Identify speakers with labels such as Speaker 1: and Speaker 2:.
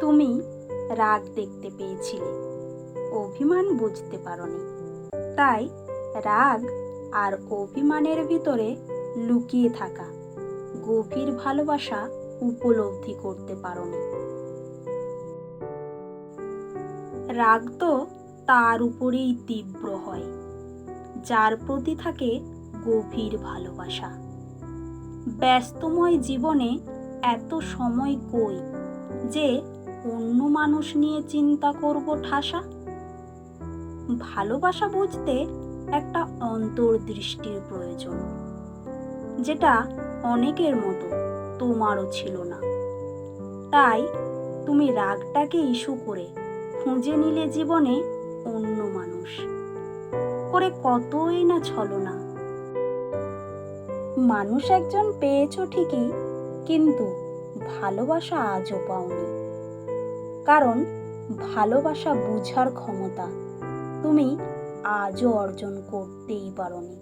Speaker 1: তুমি রাগ দেখতে পেয়েছিলে। অভিমান বুঝতে পারোনি। তাই রাগ আর অভিমানের ভিতরে লুকিয়ে থাকা, গভীর ভালোবাসা উপলব্ধি করতে পারোনি। রাগ তো তার উপরেই তীব্র হয়, যার প্রতি থাকে গভীর ভালোবাসা। ব্যস্তময় জীবনে এত সময় কই যে অন্য মানুষ নিয়ে চিন্তা করব, ঠাসা? ভালোবাসা বুঝতে একটা অন্তর্দৃষ্টির প্রয়োজন, যেটা অনেকের মতো তোমারও ছিল না। তাই তুমি রাগটাকে ইস্যু করে খুঁজে নিলে জীবনে অন্য মানুষ, করে কতই না ছলনা মানুষ একজন পেয়েছ ঠিকই, কিন্তু ভালোবাসা আজও পাওনি। কারণ ভালোবাসা বুঝার ক্ষমতা তুমি আজও অর্জন করতেই পারোনি।